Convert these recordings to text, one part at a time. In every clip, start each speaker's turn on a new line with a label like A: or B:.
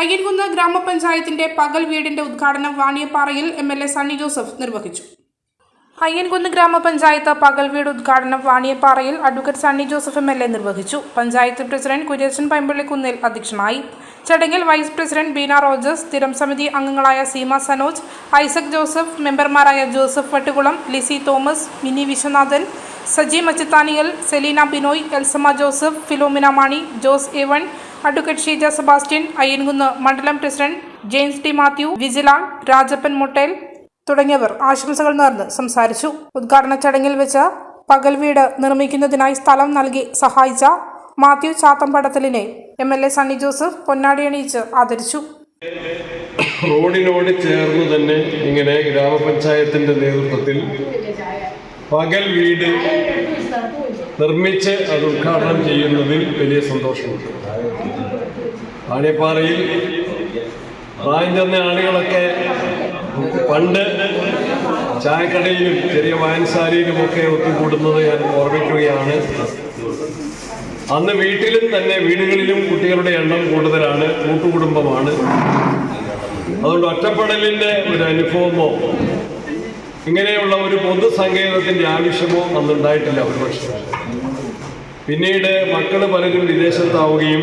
A: അയ്യൻകുന്ന് ഗ്രാമപഞ്ചായത്തിന്റെ പകൽ വീടിന്റെ ഉദ്ഘാടനം വാണിയപ്പാറയിൽ M L A Sunny Joseph നിർവഹിച്ചു. അയ്യൻകുന്ന് ഗ്രാമപഞ്ചായത്ത് പകൽ വീട് ഉദ്ഘാടനം വാണിയപ്പാറയിൽ advocate Sunny Joseph M L A നിർവഹിച്ചു. പഞ്ചായത്ത് പ്രസിഡന്റ് കുര്യച്ചൻ പൈമ്പള്ളിക്കുന്നിൽ അധ്യക്ഷനായി. ചടങ്ങിൽ വൈസ് പ്രസിഡന്റ് ബീന റോജേഴ്സ് സ്ഥിരം സമിതി അംഗങ്ങളായ സീമ സനോജ് ഐസക് ജോസഫ് മെമ്പർമാരായ ജോസഫ് വട്ടുകുളം ലിസി തോമസ് മിനി വിശ്വനാഥൻ സജി മച്ചിത്താനിയൽ സെലീന ബിനോയ് എൽസമ്മ ജോസഫ് ഫിലോമിന മാണി ജോസ് എവൺ അഡ്വക്കേറ്റ് ഷീജ സെബാസ്റ്റ്യൻ അയ്യൻകുന്ന് മണ്ഡലം പ്രസിഡന്റ് ജെയിംസ് ടി മാത്യു വിജിലാൽ രാജപ്പൻ മുട്ടേൽ തുടങ്ങിയവർ ആശംസകൾ നേർന്ന് സംസാരിച്ചു. ഉദ്ഘാടന ചടങ്ങിൽ വെച്ച് പകൽ വീട് നിർമ്മിക്കുന്നതിനായി സ്ഥലം നൽകി സഹായിച്ച Mathew ചാത്തമ്പടത്തലിനെ M L A Sunny Joseph പൊന്നാടി അണിയിച്ച് ആദരിച്ചു.
B: റോഡിനോട് ചേർന്ന് തന്നെ ഇങ്ങനെ ഗ്രാമപഞ്ചായത്തിന്റെ നേതൃത്വത്തിൽ പകൽ വീട് നിർമ്മിച്ച് അത് ഉദ്ഘാടനം ചെയ്യുന്നതിൽ വലിയ സന്തോഷമുണ്ട്. ആണിപ്പാറയിൽ പ്രായം ചെന്ന ആളുകളൊക്കെ പണ്ട് ചായക്കടയിലും ചെറിയ വായനശാലയിലുമൊക്കെ ഒത്തുകൂടുന്നത് ഞാൻ ഓർമ്മിക്കുകയാണ്. അന്ന് വീട്ടിലും തന്നെ വീടുകളിലും കുട്ടികളുടെ എണ്ണം കൂടുതലാണ് കൂട്ടുകുടുംബമാണ്. അതുകൊണ്ട് ഒറ്റപ്പെടലിന്റെ ഒരു അനുഭവമോ ഇങ്ങനെയുള്ള ഒരു പൊതുസങ്കേതത്തിന്റെ ആവശ്യമോ അന്നുണ്ടായിട്ടില്ല ഒരുപക്ഷെ. പിന്നീട് മക്കൾ പലരും വിദേശത്താവുകയും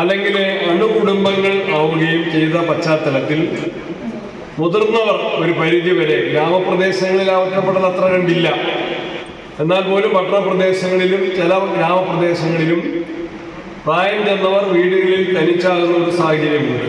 B: അല്ലെങ്കിൽ അണുകുടുംബങ്ങൾ ആവുകയും ചെയ്ത പശ്ചാത്തലത്തിൽ മുതിർന്നവർ ഒരു പരിധിവരെ ഗ്രാമപ്രദേശങ്ങളിൽ ആ ഒറ്റപ്പെടൽ അത്ര കണ്ടില്ല. എന്നാൽ പോലും പട്ടണപ്രദേശങ്ങളിലും ചില ഗ്രാമപ്രദേശങ്ങളിലും പ്രായം ചെന്നവർ വീടുകളിൽ തനിച്ചാകുന്ന ഒരു സാഹചര്യമുണ്ട്.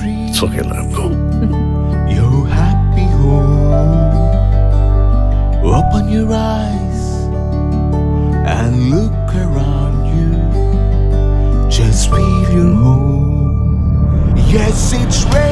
C: It's okay, let go.
D: happy home, open your eyes and look around you. Just feel your home. Yes, it's ready.